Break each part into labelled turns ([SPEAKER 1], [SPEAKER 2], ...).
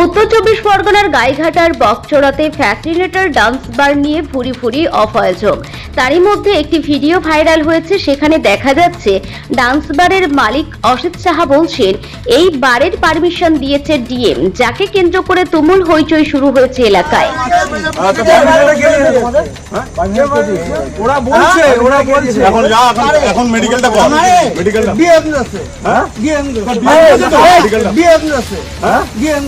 [SPEAKER 1] উত্তর চব্বিশ পরগনার গাইঘাটার বকচড়াতে ফ্যাসিনেটর ডান্স বার নিয়ে ভুরি ভুরি অপয়োজক তারই মধ্যে একটি ভিডিও ভাইরাল হয়েছে সেখানে দেখা যাচ্ছে ডান্স বারের মালিক অসিত সাহা বলছেন এই বারের পারমিশন দিয়েছে ডিএম যাকে কেন্দ্র করে তুমুল হইচই শুরু হয়েছে এলাকায়।
[SPEAKER 2] ওরা বলছে ওরা বলছে।
[SPEAKER 3] এখন যা এখন এখন মেডিকেলটা কর মেডিকেলটা
[SPEAKER 2] ডিএম আছে। হ্যাঁ? ডিএম ডিএম আছে। হ্যাঁ? ডিএম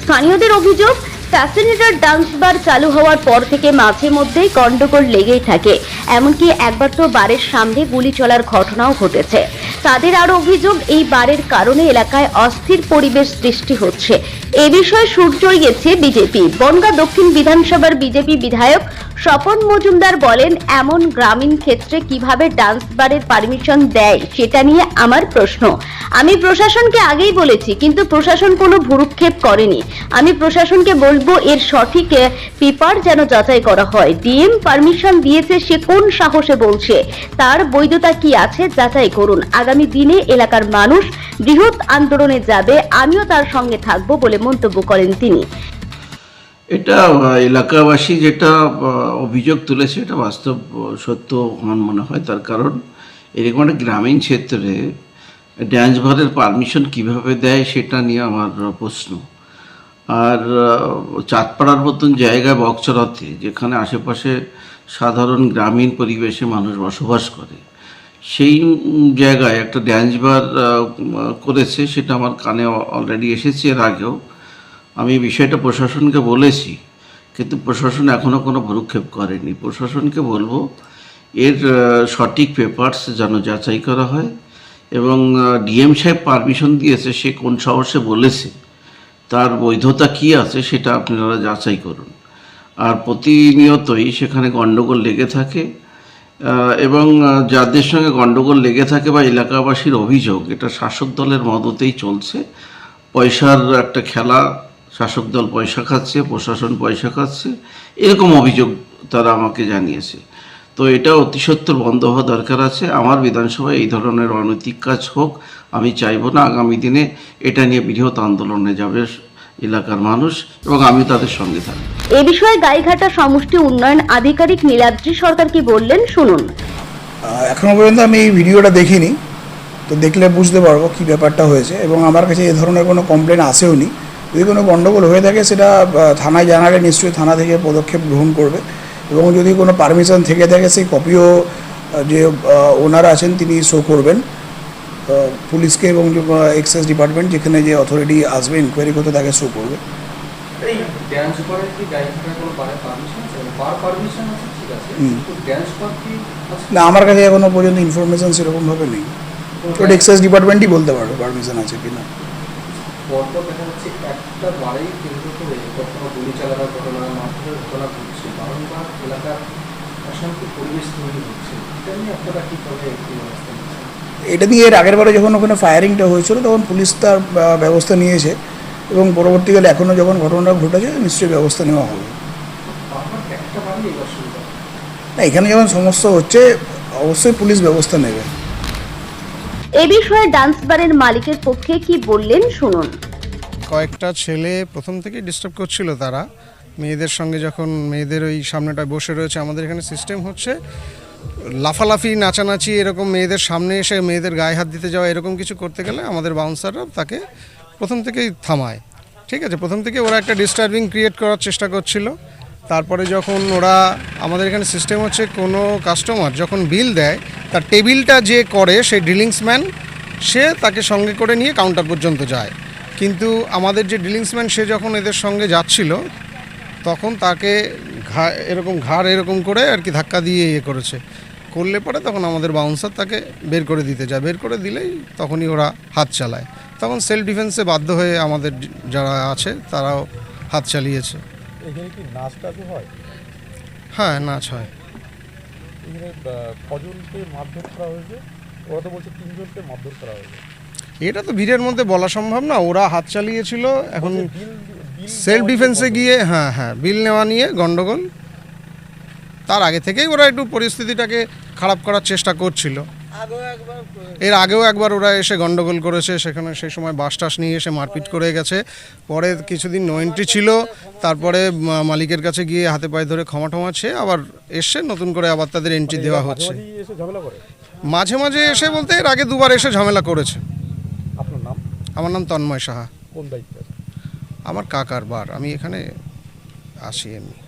[SPEAKER 1] স্থানীয়দের অভিযোগ ফ্যাসিনেটর ডান্স বার চালু হওয়ার পর থেকে মাঝে মধ্যেই গন্ডগোল লেগেই থাকে। এমনকি একবার তো বারের সামনে গুলি চলার ঘটনাও ঘটেছে। তাদের আরও অভিযোগ, এই বারের কারণে এলাকায় অস্থির পরিবেশ সৃষ্টি হচ্ছে। এ বিষয়ে সুর চড়িয়েছে বিজেপি বনগা দক্ষিণ বিধানসভার বিজেপি বিধায়ক স্বপন মজুমদার বলেন, এমন গ্রামীণ ক্ষেত্রে কীভাবে ডান্স বারের পারমিশন দেয়, সেটা নিয়ে আমার প্রশ্ন। আমি প্রশাসনকে আগেই বলেছি, কিন্তু প্রশাসন কোনো ভুরুক্ষেপ করেনি। আমি প্রশাসনকে বলব, এর সঠিক পেপার যেন যাচাই করা হয়। ডিএম পারমিশন দিয়েছে, সে কোন সাহসে বলছে? তার বৈধতা কি আছে, যাচাই করুন। আগামী দিনে এলাকার মানুষ বৃহৎ আন্দোলনে যাবে, আমিও তার সঙ্গে থাকব বলে মন্তব্য করেন তিনি।
[SPEAKER 4] এটা এলাকাবাসী যেটা অভিযোগ তুলেছে, এটা বাস্তব সত্য আমার মনে হয়। তার কারণ, এরকম একটা গ্রামীণ ক্ষেত্রে ড্যান্স বারের পারমিশন কীভাবে দেয় সেটা নিয়ে আমার প্রশ্ন। আর চাঁদপাড়ার মতন জায়গায় বকচরাতে যেখানে আশেপাশে সাধারণ গ্রামীণ পরিবেশে মানুষ বসবাস করে সেই জায়গায় একটা ড্যান্স বার করেছে, সেটা আমার কানে অলরেডি এসেছে এর আগেও। আমি বিষয়টা প্রশাসনকে বলেছি, কিন্তু প্রশাসন এখনও কোনো ভরুক্ষেপ করেনি। প্রশাসনকে বলব, এর সঠিক পেপারস যেন যাচাই করা হয় এবং ডিএম সাহেব পারমিশন দিয়েছে, সে কোন সাহসে বলেছে, তার বৈধতা কি আছে সেটা আপনারা যাচাই করুন। আর প্রতিনিয়তই সেখানে গণ্ডগোল লেগে থাকে এবং যাদের সঙ্গে গণ্ডগোল লেগে থাকে বা এলাকাবাসীর অভিযোগ, এটা শাসক দলের মদতেই চলছে। পয়সার একটা খেলা, শাসক দল পয়সা খাচ্ছে, প্রশাসন পয়সা খাচ্ছে, এরকম অভিযোগ তারা আমাকে জানিয়েছে। তো এটা অতি সত্বর বন্ধ হওয়া দরকার আছে। আমার বিধানসভায় এই ধরনের অনৈতিক কাজ হোক, আমি চাইব না আগামী দিনে এটা নিয়ে বৃহৎ আন্দোলনে যাবে। এলাকার মানুষ এবং আমি তাদের সঙ্গে থাকব
[SPEAKER 1] এ বিষয়ে গাইঘাটা সমষ্টি উন্নয়ন আধিকারিক নীলাদ্রি সরকার কি বললেন শুনুন।
[SPEAKER 5] এখনও পর্যন্ত আমি এই ভিডিওটা দেখিনি তো দেখলে বুঝতে পারব কি ব্যাপারটা হয়েছে এবং আমার কাছে এ ধরনের কোনো কমপ্লেন আসেও নি। যদি কোনো গণ্ডগোল হয়ে থাকে সেটা থানায় জানালে নিশ্চয়ই থানা থেকে পদক্ষেপ গ্রহণ করবে এবং যদি কোনো পারমিশন থেকে থাকে সেই কপিও যে ওনারা আছেন তিনি শো করবেন। পুলিশকে এবং এক্সাইজ ডিপার্টমেন্ট যেখানে যে অথরিটি আসবে ইনকোয়ারি করতে তাকে শো করবে।
[SPEAKER 6] কোনো আছে?
[SPEAKER 5] না আমার কাছে এখনও পর্যন্ত ইনফরমেশন সেরকমভাবে নেই। ওটা এক্সাইজ ডিপার্টমেন্টই বলতে পারবে পারমিশন আছে কি না
[SPEAKER 6] পরপর দেখা যাচ্ছে একটা কেন্দ্র করে কখনো গুলি চালানোর ঘটনা মারধরের ঘটনা ঘটছে। বারংবার এলাকার অশান্তি পরিবেশ তৈরি হচ্ছে। এটা নিয়ে আপনারা কীভাবে একটি ব্যবস্থা
[SPEAKER 5] এটা নিয়ে এর আগের বারে যখন ওখানে ফায়ারিংটা হয়েছিল তখন পুলিশ তার ব্যবস্থা নিয়েছে এবং পরবর্তীকালে এখনও যখন ঘটনাটা ঘটেছে নিশ্চয়ই ব্যবস্থা নেওয়া হবে। না এখানে যখন সমস্যা হচ্ছে অবশ্যই পুলিশ ব্যবস্থা নেবে।
[SPEAKER 1] এ বিষয়ে ডান্স বারের মালিকের পক্ষে কি বললেন শুনুন।
[SPEAKER 7] কয়েকটা ছেলে প্রথম থেকেই ডিস্টার্ব করছিল তারা। মেয়েদের সঙ্গে যখন মেয়েদের ওই সামনেটায় বসে রয়েছে আমাদের এখানে সিস্টেম হচ্ছে লাফালাফি, নাচানাচি এরকম মেয়েদের সামনে এসে মেয়েদের গায়ে হাত দিতে যাওয়া এরকম কিছু করতে গেলে আমাদের বাউন্সাররা তাকে প্রথম থেকেই থামায়। ঠিক আছে? প্রথম থেকে ওরা একটা ডিস্টার্বিং ক্রিয়েট করার চেষ্টা করছিল। তারপরে যখন ওরা, আমাদের এখানে সিস্টেম হচ্ছে কোনো কাস্টমার যখন বিল দেয়, তার টেবিলটা যে করে সেই ড্রিলিংসম্যান সে তাকে সঙ্গে করে নিয়ে কাউন্টার পর্যন্ত যায়। কিন্তু আমাদের যে ডিলিংসম্যান সে যখন এদের সঙ্গে যাচ্ছিল, তখন তাকে ঘা, এরকম ঘাড় এরকম করে আর কি ধাক্কা দিয়ে ইয়ে করেছে। করলে পরে তখন আমাদের বাউন্সার তাকে বের করে দিতে যায়। বের করে দিলেই তখনই ওরা হাত চালায়। তখন সেলফ ডিফেন্সে বাধ্য হয়ে আমাদের যারা আছে তারাও হাত চালিয়েছে।
[SPEAKER 3] এখানে কি নাচ টাচও হয়?
[SPEAKER 7] হ্যাঁ নাচ হয়।
[SPEAKER 3] এখানে কজনকে মারধর করা হয়েছে? ওরা তো বলছে তিনজনকে মারধর করা হয়েছে।
[SPEAKER 7] এটা তো ভিড়ের মধ্যে বলা সম্ভব না। ওরা হাত চালিয়েছিল। এখন সেলফ ডিফেন্সে গিয়ে হ্যাঁ হ্যাঁ বিল নেওয়া নিয়ে গন্ডগোল। তার আগে থেকেই ওরা একটু পরিস্থিতিটাকে খারাপ করার চেষ্টা করছিল। এর আগেও একবার ওরা এসে গন্ডগোল করেছে সেখানে সেই সময় বাস টাস নিয়ে এসে মারপিট করে গেছে। পরে কিছুদিন নো এন্ট্রি ছিল তারপরে মালিকের কাছে গিয়ে হাতে পায়ে ধরে ক্ষমা টমা চেয়ে আবার এসে নতুন করে আবার তাদের এন্ট্রি দেওয়া হচ্ছে।
[SPEAKER 3] মাঝে
[SPEAKER 7] মাঝে মাঝে এসে বলতে এর আগে দুবার এসে ঝামেলা করেছে।
[SPEAKER 3] আপনার নাম?
[SPEAKER 7] আমার নাম তন্ময় সাহা।
[SPEAKER 3] কোন দায়িত্বে
[SPEAKER 7] আমার কাকার বার আমি এখানে আসি এমনি।